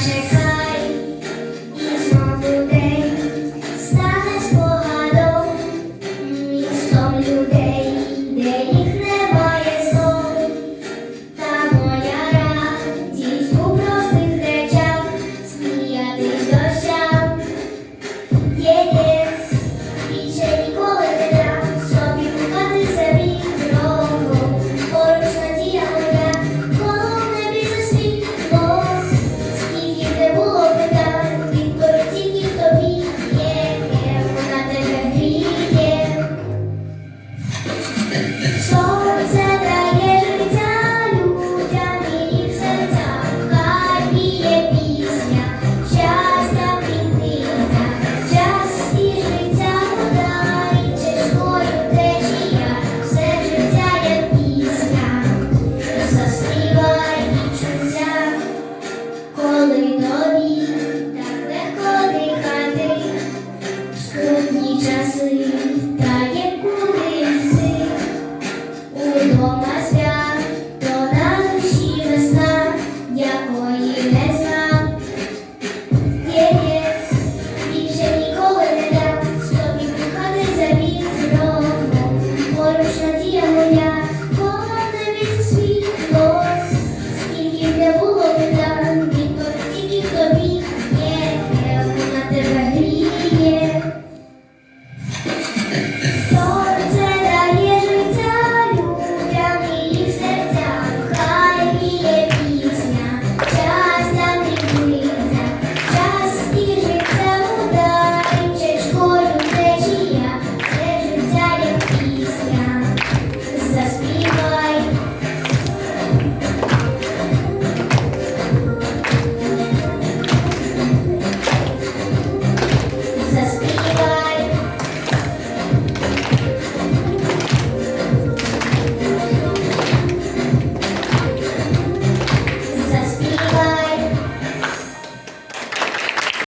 Людей стане погадом, містом людей.